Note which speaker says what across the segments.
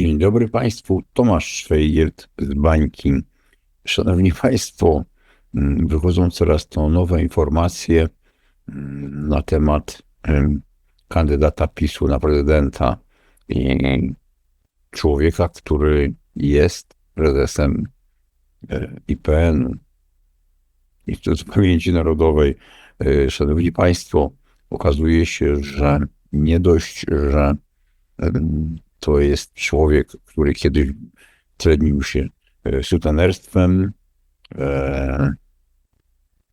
Speaker 1: Dzień dobry Państwu, Tomasz Szwejgiert z Bańki. Szanowni Państwo, mm, wychodzą coraz to nowe informacje mm, na temat em, kandydata PiSu na prezydenta i człowieka, który jest prezesem e, IPN, Instytutu Pamięci Narodowej. E, Szanowni Państwo, okazuje się, że nie dość, że to jest człowiek, który kiedyś tlenił się e, sutenerstwem. E,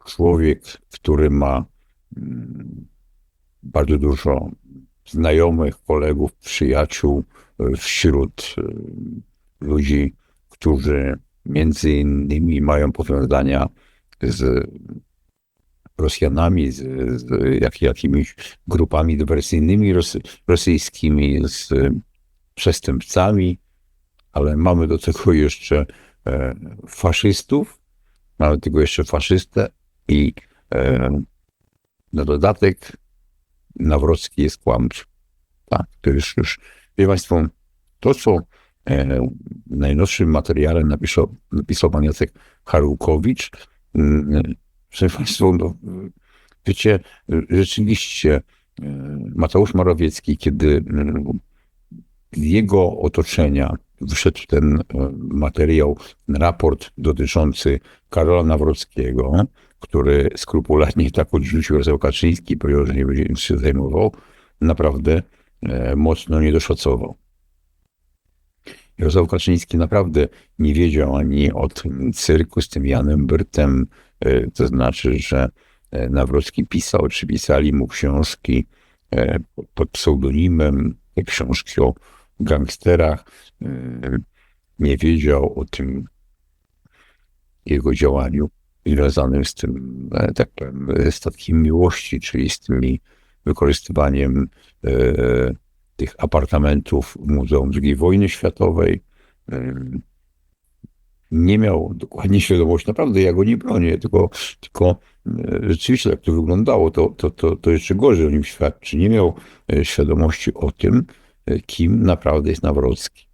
Speaker 1: Człowiek, który ma mm, bardzo dużo znajomych, kolegów, przyjaciół e, wśród ludzi, którzy między innymi mają powiązania z Rosjanami, z, z jak, jakimiś grupami dywersyjnymi rosy, rosyjskimi, z przestępcami, ale mamy do tego jeszcze e, faszystów, mamy do tego jeszcze faszystę i e, na dodatek Nawrocki jest kłamcą. Tak, to już, już, wie Państwo, to co e, najnowszym materiale napisał, napisał pan Jacek Harłkowicz, mm, Proszę Państwa, no, wiecie, rzeczywiście e, Mateusz Morawiecki, kiedy mm, jego otoczenia wyszedł ten e, materiał, raport dotyczący Karola Nawrockiego, który skrupulatnie tak odrzucił Jarosław Kaczyński powiedział, że nie będzie nic się zajmował, naprawdę e, mocno nie doszacował. Jarosław Kaczyński naprawdę nie wiedział ani o tym cyrku z tym Janem Byrtem, e, to znaczy, że Nawrocki pisał, czy pisali mu książki pod pseudonimem, książki o gangsterach. Nie wiedział o tym jego działaniu związanym z tym, tak powiem, statkiem miłości, czyli z tymi wykorzystywaniem tych apartamentów w Muzeum II Wojny Światowej. Nie miał dokładnie świadomości, naprawdę ja go nie bronię, tylko, tylko rzeczywiście jak to wyglądało, to, to, to, to jeszcze gorzej o nim świadczy. Nie miał e, świadomości o tym, e, kim naprawdę jest Nawrocki.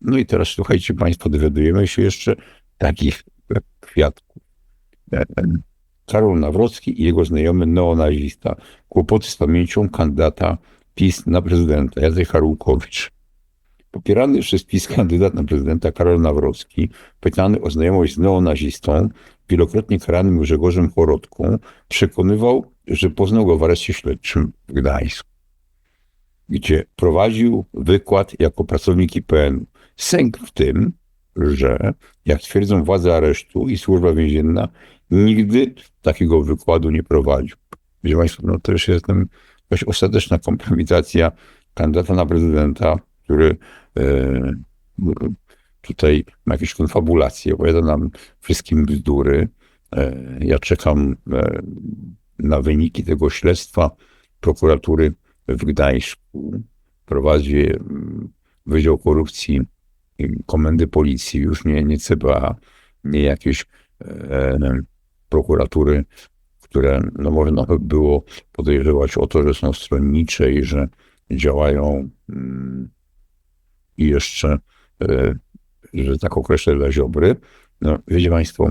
Speaker 1: No i teraz słuchajcie Państwo, dowiadujemy się jeszcze takich kwiatków. Karol Nawrocki i jego znajomy neonazista. Kłopoty z pamięcią kandydata PiS na prezydenta Jacek Harłkowicz. Popierany przez PiS kandydat na prezydenta Karol Nawrocki, pytany o znajomość z neonazistą, wielokrotnie karanym Grzegorzem Chorodką, przekonywał, że poznał go w areszcie śledczym w Gdańsku, gdzie prowadził wykład jako pracownik IPN. Sęk w tym, że, jak twierdzą władze aresztu i służba więzienna, nigdy takiego wykładu nie prowadził. Wiecie Państwo, no to już jestem jakaś ostateczna kompromitacja kandydata na prezydenta, który e, tutaj ma jakieś konfabulacje, opowiada nam wszystkim bzdury. E, ja czekam e, na wyniki tego śledztwa prokuratury w Gdańsku. Prowadzi mm, Wydział Korupcji Komendy Policji, już nie, nie CBA, nie jakieś prokuratury które no, można by było podejrzewać o to, że są stronnicze i że działają mm, i jeszcze, e, że tak określę, dla Ziobry. No, wiecie Państwo,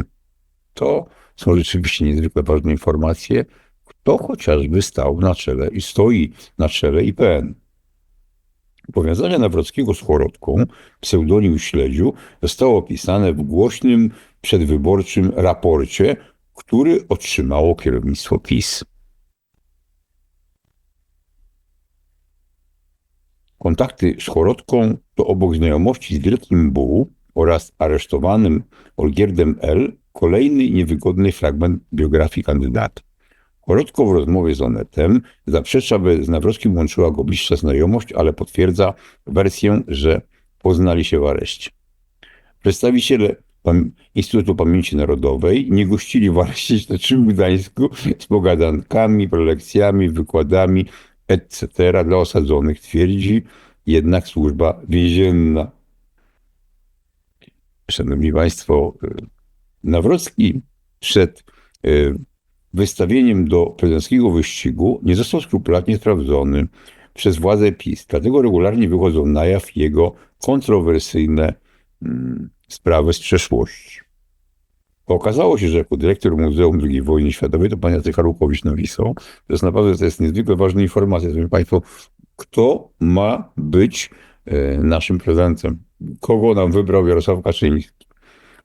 Speaker 1: to są rzeczywiście niezwykle ważne informacje. Kto chociażby stał na czele i stoi na czele IPN? Powiązanie Nawrockiego z Chorotką, pseudonim Śledziu, zostało opisane w głośnym przedwyborczym raporcie który otrzymało kierownictwo PiS. Kontakty z Chorodką to obok znajomości z Wielkim Bu oraz aresztowanym Olgierdem L. kolejny niewygodny fragment biografii kandydata. Chorodko w rozmowie z Onetem zaprzecza, by z Nawrockim łączyła go bliższa znajomość, ale potwierdza wersję, że poznali się w areszcie. Przedstawiciele Instytutu Pamięci Narodowej nie gościli właśnie w Gdańsku z pogadankami, prelekcjami, wykładami, etc. dla osadzonych, twierdzi jednak służba więzienna. Szanowni Państwo, y, Nawrocki przed y, wystawieniem do prezydenckiego wyścigu nie został skrupulatnie sprawdzony. przez władze PiS. Dlatego regularnie wychodzą na jaw jego kontrowersyjne mm, sprawy z przeszłości. Okazało się, że jako dyrektor Muzeum II Wojny Światowej, to pan Jacek Harłukowicz napisał, to jest naprawdę to jest niezwykle ważna informacja. Szanowni Państwo, kto ma być e, naszym prezentem? Kogo nam wybrał Jarosław Kaczyński?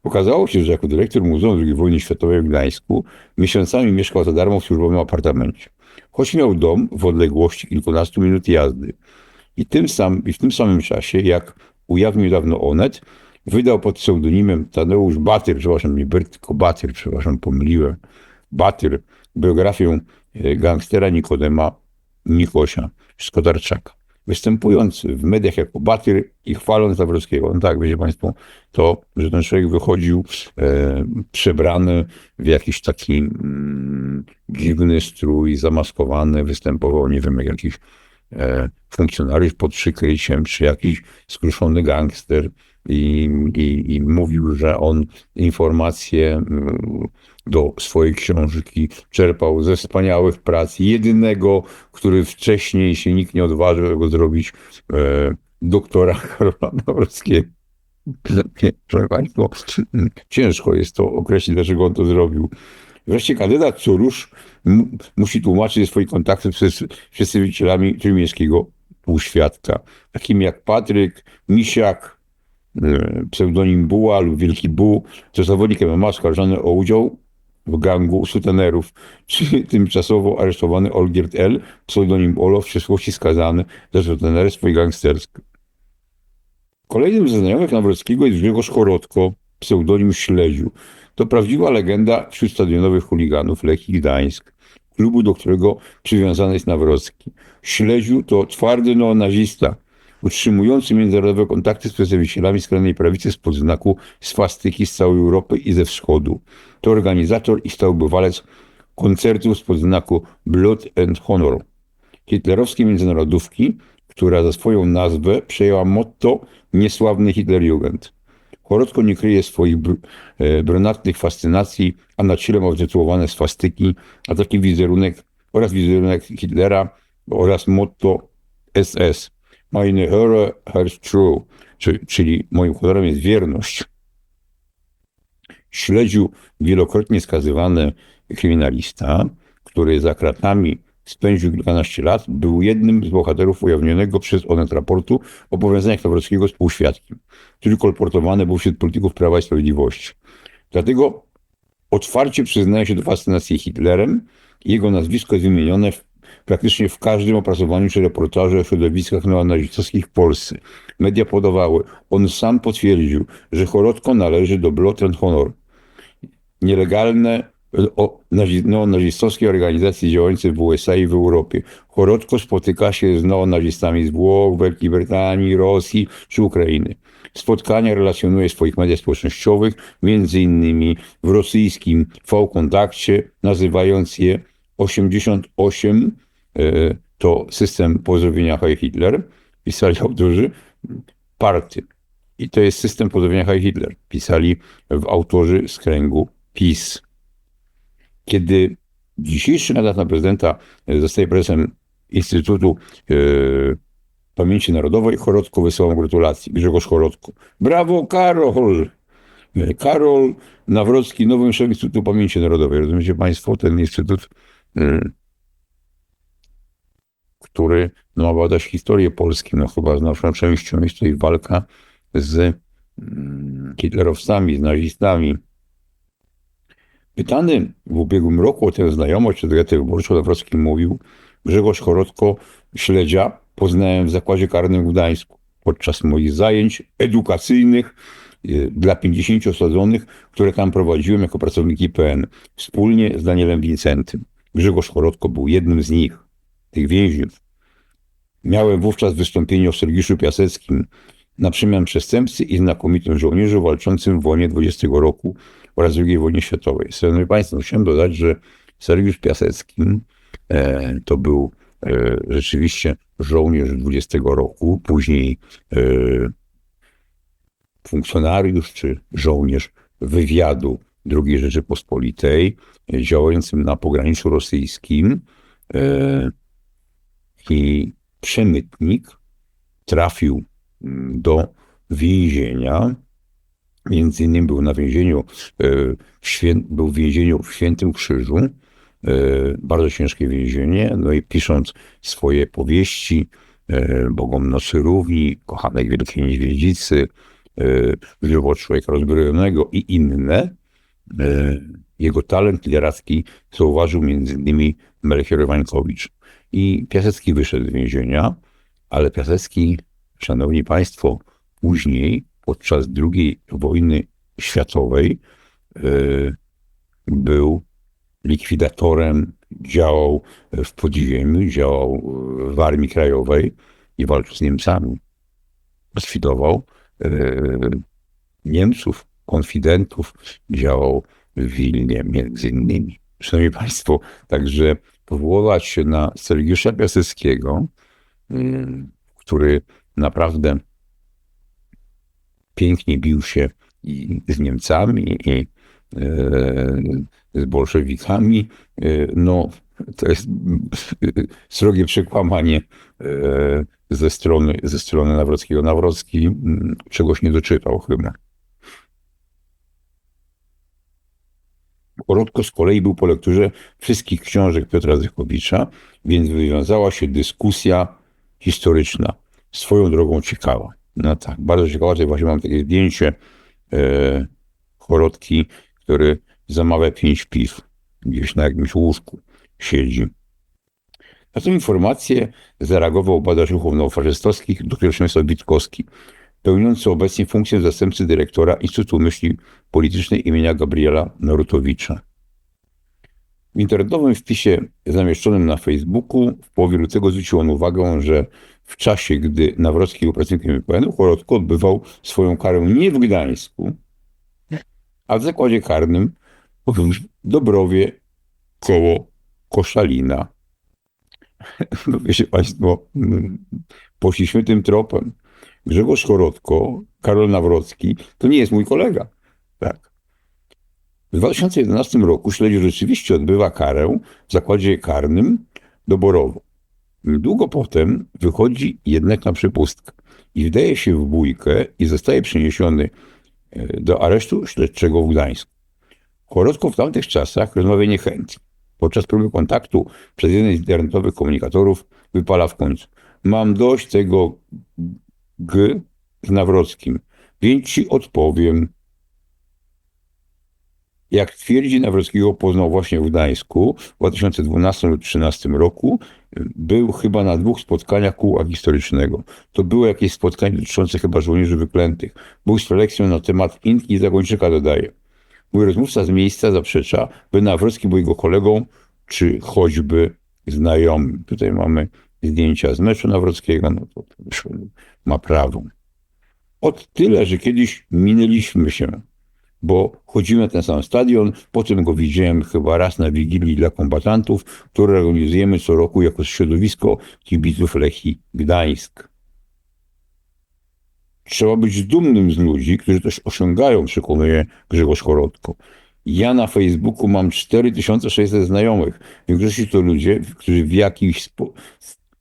Speaker 1: Okazało się, że jako dyrektor Muzeum II Wojny Światowej w Gdańsku miesiącami mieszkał za darmo w służbowym apartamencie. Choć miał dom w odległości kilkunastu minut jazdy. I, tym sam, I w tym samym czasie, jak ujawnił dawno Onet, wydał pod pseudonimem Tadeusz Batyr, przepraszam, nie Bert, tylko Batyr, przepraszam, pomyliłem, Batyr, biografię e, gangstera Nikodema Nikosia Skodarczaka. Występując w mediach jako Batyr i chwaląc Nawrockiego. No tak, wiecie Państwo, to, że ten człowiek wychodził e, przebrany w jakiś taki mm, dziwny strój, zamaskowany, występował, nie wiem, jak jakiś e, funkcjonariusz pod przykryciem, czy jakiś skruszony gangster, i, i, i mówił, że on informacje mm, do swojej książki czerpał ze wspaniałych prac. Jedynego, który wcześniej się nikt nie odważył tego zrobić, e, doktora Karola Nawrockiego. Proszę Państwa, ciężko jest to określić, dlaczego on to zrobił. Wreszcie kandydat Curusz musi tłumaczyć swoje kontakty z przedstawicielami trójmiejskiego półświadka, takimi jak Patryk, Misiak, pseudonim Buła lub Wielki Bu, to zawodnik MMA oskarżony o udział w gangu sutenerów, czy tymczasowo aresztowany Olgierd L., pseudonim Olo, w przyszłości skazany za sutenerstwo i gangsterskie. Kolejnym ze znajomych Nawrockiego jest Grzegorz Chorotko, pseudonim Śledziu. To prawdziwa legenda wśród stadionowych chuliganów Lechii Gdańsk, klubu, do którego przywiązany jest Nawrocki. Śledziu to twardy neonazista, utrzymujący międzynarodowe kontakty z przedstawicielami skrajnej prawicy spod znaku swastyki z całej Europy i ze wschodu. To organizator i stały walec koncertów spod znaku Blood and Honor. Hitlerowskiej międzynarodówki, która za swoją nazwę przejęła motto niesławny Hitlerjugend. Korotko nie kryje swoich br e, brunatnych fascynacji, a na ciele ma wytytułowane swastyki, a taki wizerunek oraz wizerunek Hitlera oraz motto SS. Meine Hörer heißt true, czyli moim kolorem jest wierność. Śledził wielokrotnie skazywany kryminalista, który za kratami spędził kilkanaście lat, był jednym z bohaterów ujawnionego przez Onet raportu o powiązaniach Nawrockiego z półświadkiem, który kolportowany był wśród polityków Prawa i Sprawiedliwości. Dlatego otwarcie przyznaje się do fascynacji Hitlerem. Jego nazwisko jest wymienione w praktycznie w każdym opracowaniu czy reportażu o środowiskach neonazistowskich w Polsce. Media podawały. On sam potwierdził, że Chorotko należy do Blood and Honor. Nielegalne o neonazistowskiej organizacji działającej w USA i w Europie. Chorotko spotyka się z neonazistami z Włoch, Wielkiej Brytanii, Rosji czy Ukrainy. Spotkania relacjonuje w swoich mediach społecznościowych, między innymi w rosyjskim V-kontakcie, nazywając je 88 E, to system pozdrowienia Heil Hitler, pisali autorzy party. I to jest system pozdrowienia Heil Hitler, pisali w autorzy z kręgu PiS. Kiedy dzisiejszy kandydat na prezydenta zostaje prezesem Instytutu e, Pamięci Narodowej, Chorotko wysyłam gratulacji. Grzegorz Chorotko. Brawo, Karol! Karol Nawrocki, nowym szefem Instytutu Pamięci Narodowej. Rozumiecie Państwo, ten instytut e, który no, ma badać historię Polski. No chyba znaczną częścią jest tutaj walka z mm, hitlerowcami, z nazistami. Pytany w ubiegłym roku o tę znajomość przed getę wyborczą, Nawrocki mówił, Grzegorz Chorotko śledzia poznałem w zakładzie karnym w Gdańsku podczas moich zajęć edukacyjnych y, dla 50 osadzonych, które tam prowadziłem jako pracownik IPN, wspólnie z Danielem Wincentym. Grzegorz Chorotko był jednym z nich, tych więźniów. Miałem wówczas wystąpienie o Sergiuszu Piaseckim, na przemian przestępcy i znakomitym żołnierzu walczącym w wojnie 20 roku oraz II wojnie światowej. Szanowni Państwo, chciałem dodać, że Sergiusz Piasecki e, to był e, rzeczywiście żołnierz 20 roku, później e, funkcjonariusz czy żołnierz wywiadu II Rzeczypospolitej, działającym na pograniczu rosyjskim. E, I przemytnik trafił do więzienia. Między innymi był na więzieniu, e, był w więzieniu w Świętym Krzyżu, e, bardzo ciężkie więzienie, no i pisząc swoje powieści, e, Bogom Nocy Równi, Kochanek Wielkiej Niedźwiedzicy, Żywot Człowieka Rozbrojonego i inne, jego talent literacki zauważył między innymi Melchior Wańkowicz. I Piasecki wyszedł z więzienia, ale Piasecki, szanowni państwo, później, podczas II wojny światowej, był likwidatorem, działał w podziemiu, działał w Armii Krajowej i walczył z Niemcami. Likwidował Niemców, konfidentów, działał w Wilnie między innymi. Szanowni Państwo, także powoływać się na Sergiusza Piaseckiego, który naprawdę pięknie bił się i z Niemcami, i z bolszewikami, no to jest srogie przekłamanie ze strony, ze strony Nawrockiego. Nawrocki czegoś nie doczytał chyba. Korotko z kolei był po lekturze wszystkich książek Piotra Zychowicza, więc wywiązała się dyskusja historyczna, swoją drogą ciekawa. No tak, bardzo ciekawa, tutaj właśnie mam takie zdjęcie e, który zamawia pięć piw, gdzieś na jakimś łóżku siedzi. Na tę informację zareagował badacz ruchów neofaszystowskich dr Przemysław Witkowski, pełniący obecnie funkcję zastępcy dyrektora Instytutu Myśli Politycznej imienia Gabriela Narutowicza. W internetowym wpisie zamieszczonym na Facebooku w połowie lutego zwrócił on uwagę, że w czasie, gdy Nawrocki był pracownikiem IPN-u, Chorotko odbywał swoją karę nie w Gdańsku, a w zakładzie karnym w Dobrowie koło Koszalina. No wiecie Państwo, poszliśmy tym tropem. Grzegorz Chorotko, Karol Nawrocki, to nie jest mój kolega. Tak. W 2011 roku śledził rzeczywiście odbywa karę w zakładzie karnym doborowo. Długo potem wychodzi jednak na przepustkę i wdaje się w bójkę i zostaje przeniesiony e, do aresztu śledczego w Gdańsku. Chorotko w tamtych czasach rozmawia niechętnie. Podczas próby kontaktu przez jeden z internetowych komunikatorów wypala w końcu. Mam dość tego G z Nawrockim, więc ci odpowiem. Jak twierdzi Nawrockiego, poznał właśnie w Gdańsku w 2012 lub 2013 roku. Był chyba na dwóch spotkaniach kóła historycznego. To było jakieś spotkanie dotyczące chyba żołnierzy wyklętych. Był z prelekcją na temat Inki i Zagończyka, dodaje. Mój rozmówca z miejsca zaprzecza, by Nawrocki był jego kolegą, czy choćby znajomym. Tutaj mamy zdjęcia z meczu Nawrockiego, no to ma prawo. Od tyle, że kiedyś minęliśmy się, bo chodzimy na ten sam stadion, potem go widziałem chyba raz na Wigilii dla kombatantów, które organizujemy co roku jako środowisko kibiców Lechii Gdańsk. Trzeba być dumnym z ludzi, którzy też osiągają, przekonuje Grzegorz Chorotko. Ja na Facebooku mam 4600 znajomych. Większości to ludzie, którzy w jakimś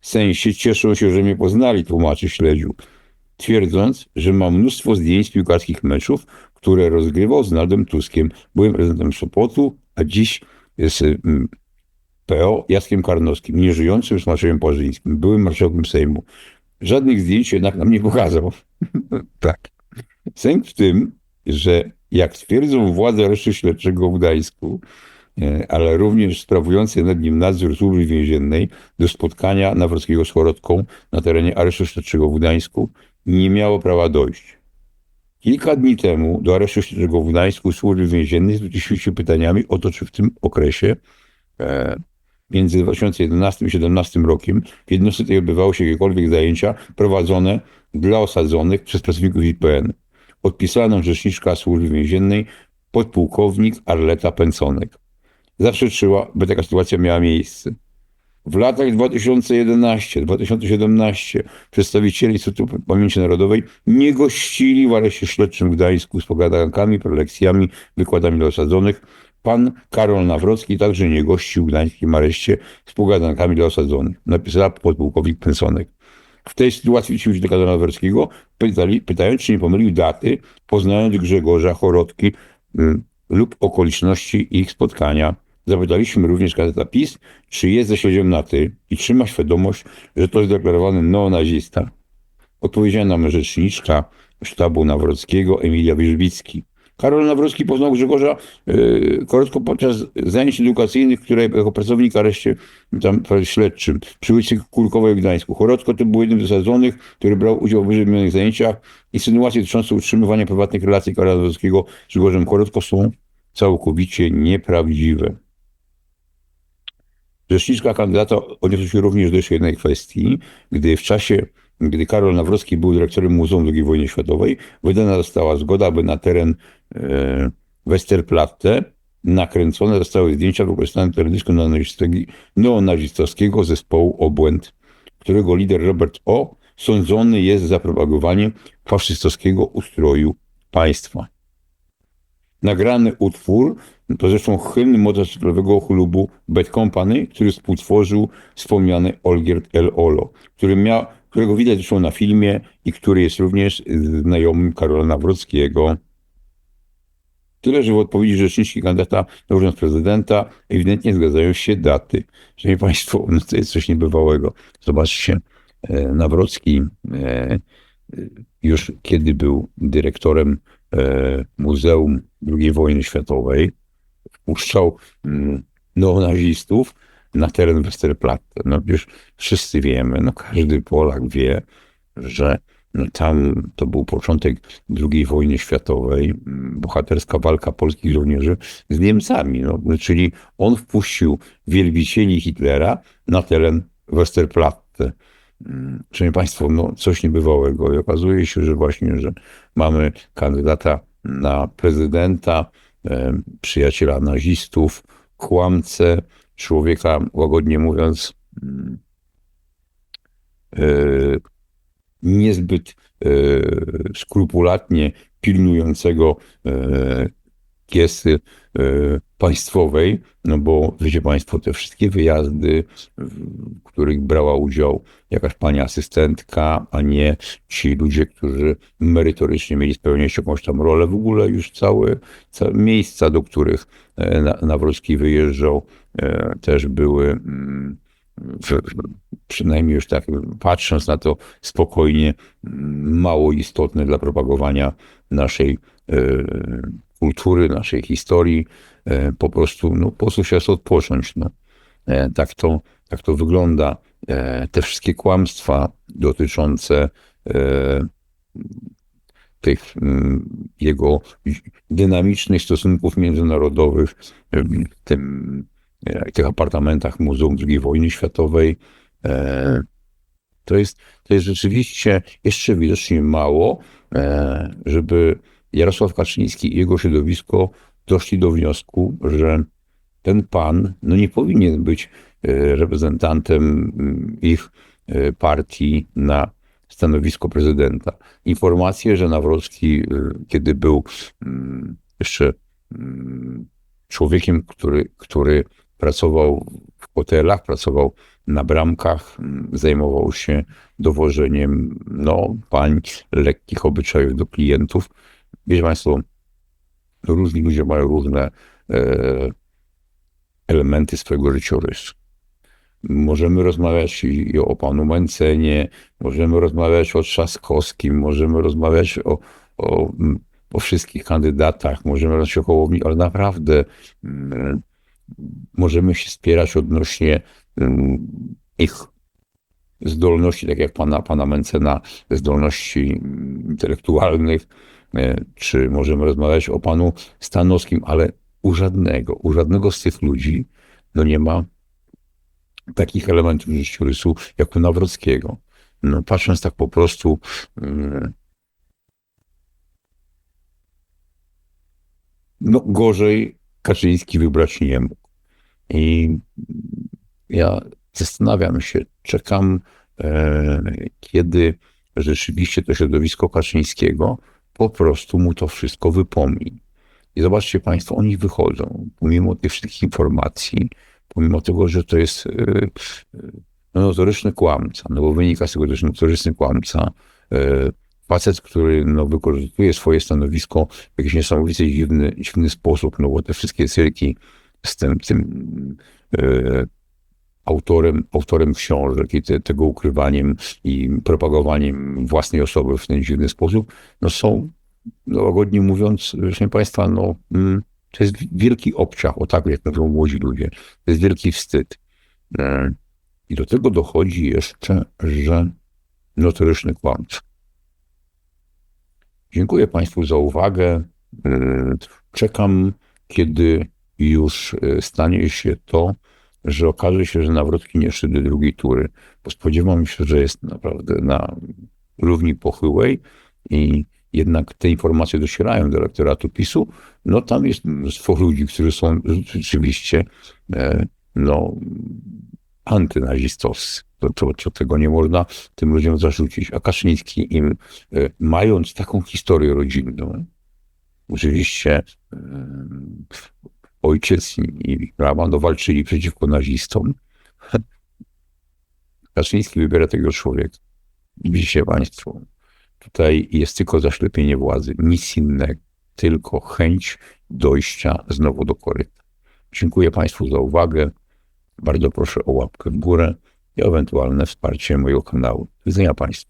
Speaker 1: sensie cieszą się, że mnie poznali, tłumaczy śledził. Twierdząc, że mam mnóstwo zdjęć piłkarskich meczów, które rozgrywał z Naldem Tuskiem. Byłem prezydentem Sopotu, a dziś jest mm, PO Jackiem Karnowskim, nieżyjącym z Maciejem Płażyńskim, byłym marszałkiem Sejmu. Żadnych zdjęć jednak nam nie pokazał. tak. Sęk w tym, że jak twierdzą władze aresztu śledczego w Gdańsku, e, ale również sprawujący nad nim nadzór służby więziennej do spotkania Nawrockiego z Chorotką na terenie aresztu śledczego w Gdańsku, nie miało prawa dojść. Kilka dni temu do aresztu śledczego w Gdańsku służby więziennej zwrócili się pytaniami o to, czy w tym okresie e, między 2011 i 2017 rokiem w jednostce tej odbywały się jakiekolwiek zajęcia prowadzone dla osadzonych przez pracowników IPN. Odpisano rzeczniczka służby więziennej podpułkownik Arleta Pęconek. Zaprzeczyła, by taka sytuacja miała miejsce. W latach 2011-2017 przedstawiciele Instytutu Pamięci Narodowej nie gościli w areszcie śledczym w Gdańsku z pogadankami, prelekcjami, wykładami dla osadzonych. Pan Karol Nawrocki także nie gościł w gdańskim areszcie z pogadankami dla osadzonych. Napisała podpułkownik Pensonek. W tej sytuacji ci ludzie do Karola Nawrockiego pytali, pytając, czy nie pomylił daty, poznając Grzegorza Chorodki y, lub okoliczności ich spotkania. Zapytaliśmy również gazeta PiS, czy jest ze śledziem na ty i czy ma świadomość, że to jest deklarowany neonazista. Odpowiedziała nam rzeczniczka sztabu Nawrockiego Emilia Wierzbicki. Karol Nawrocki poznał Grzegorza yy, krótko podczas zajęć edukacyjnych, które jako pracownik areszcie tam śledczym przy ulicy Kurkowej w Gdańsku. Chorotko to był jednym z zasadzonych, który brał udział w wyżej wymienionych zajęciach. Insynuacje dotyczące utrzymywania prywatnych relacji Karola Nawrockiego z Grzegorzem Chorotko są całkowicie nieprawdziwe. Rzeczniczka kandydata odniosła się również do jeszcze jednej kwestii, gdy w czasie, gdy Karol Nawrocki był dyrektorem Muzeum II Wojny Światowej, wydana została zgoda, by na teren e, Westerplatte nakręcone zostały zdjęcia wykorzystanym teledysku neonazistowskiego zespołu Obłęd, którego lider Robert O. sądzony jest za propagowanie faszystowskiego ustroju państwa. Nagrany utwór to zresztą hymn motocyklowego klubu Bad Company, który współtworzył wspomniany Olgierd El Olo, który miał, którego widać zresztą na filmie i który jest również znajomym Karola Nawrockiego. Tyle, że w odpowiedzi rzeczniczki kandydata na urząd prezydenta ewidentnie zgadzają się daty. Szanowni Państwo, no to jest coś niebywałego. Zobaczcie, e, Nawrocki e, już kiedy był dyrektorem e, Muzeum II wojny światowej, wpuszczał mm, neonazistów na teren Westerplatte. No już wszyscy wiemy, no każdy Polak wie, że tam to był początek II wojny światowej, mm, bohaterska walka polskich żołnierzy z Niemcami. No, czyli on wpuścił wielbicieli Hitlera na teren Westerplatte. Mm, Szanowni Państwo, no coś niebywałego. I okazuje się, że właśnie, że mamy kandydata na prezydenta, przyjaciela nazistów, kłamcę, człowieka, łagodnie mówiąc, e, niezbyt e, skrupulatnie pilnującego kiesy państwowej, no bo wiecie Państwo, te wszystkie wyjazdy, w których brała udział jakaś pani asystentka, a nie ci ludzie, którzy merytorycznie mieli spełniać jakąś tam rolę, w ogóle już całe, całe miejsca, do których Nawrocki wyjeżdżał, też były przynajmniej już tak patrząc na to spokojnie, mało istotne dla propagowania naszej kultury, naszej historii, e, po prostu, no, po prostu się odpocząć. No. E, tak, to, tak to wygląda. E, te wszystkie kłamstwa dotyczące tych jego dynamicznych stosunków międzynarodowych w tym, tych apartamentach Muzeum II Wojny Światowej, to jest, to jest rzeczywiście jeszcze widocznie mało, żeby Jarosław Kaczyński i jego środowisko doszli do wniosku, że ten pan no nie powinien być e, reprezentantem mm, ich e, partii na stanowisko prezydenta. Informacje, że Nawrocki, e, kiedy był mm, jeszcze mm, człowiekiem, który, który pracował w hotelach, pracował na bramkach, zajmował się dowożeniem no, pań lekkich obyczajów do klientów, Wiecie Państwo, różni ludzie mają różne e, elementy swojego życiorysu. Możemy rozmawiać i o panu Mencenie, możemy rozmawiać o Trzaskowskim, możemy rozmawiać o, o, o wszystkich kandydatach, możemy rozmawiać o Hołowni, ale naprawdę mm, możemy się spierać odnośnie mm, ich zdolności, tak jak pana, pana Mencena, zdolności intelektualnych, E, czy możemy rozmawiać o panu Stanowskim, ale u żadnego, u żadnego z tych ludzi no nie ma takich elementów życiorysu jak u Nawrockiego. No, patrząc tak po prostu, mm, no gorzej Kaczyński wybrać nie mógł. I ja zastanawiam się, czekam, e, kiedy rzeczywiście to środowisko Kaczyńskiego po prostu mu to wszystko wypomni. I zobaczcie Państwo, oni wychodzą, pomimo tych wszystkich informacji, pomimo tego, że to jest yy, yy, no, notoryczny kłamca, no bo wynika z tego, jest notoryczny kłamca, yy, facet, który no, wykorzystuje swoje stanowisko w jakiś niesamowicie dziwny, dziwny sposób, no bo te wszystkie cyrki z tym, tym autorem, autorem książek i te, tego ukrywaniem i propagowaniem własnej osoby w ten dziwny sposób, no są, no, łagodnie mówiąc, proszę Państwa, no, mm, to jest wielki obciach, o tak jak mówią młodzi ludzie. To jest wielki wstyd. E, I do tego dochodzi jeszcze, że notoryczny kłamca. Dziękuję Państwu za uwagę. E, Czekam, kiedy już e, stanie się to, że okaże się, że Nawrocki nie szedł do drugiej tury, bo spodziewam się, że jest naprawdę na równi pochyłej i jednak te informacje docierają do elektoratu PiSu, no tam jest mnóstwo ludzi, którzy są rzeczywiście e, no, antynazistowscy. To, to, to tego nie można tym ludziom zarzucić. A Kaszyński im, e, mając taką historię rodzinną, oczywiście e, ojciec i, i no, walczyli przeciwko nazistom. Kaczyński wybiera tego człowieka. Widzicie Państwo, tutaj jest tylko zaślepienie władzy, nic innego, tylko chęć dojścia znowu do koryta. Dziękuję Państwu za uwagę. Bardzo proszę o łapkę w górę i ewentualne wsparcie mojego kanału. Widzenia Państwu.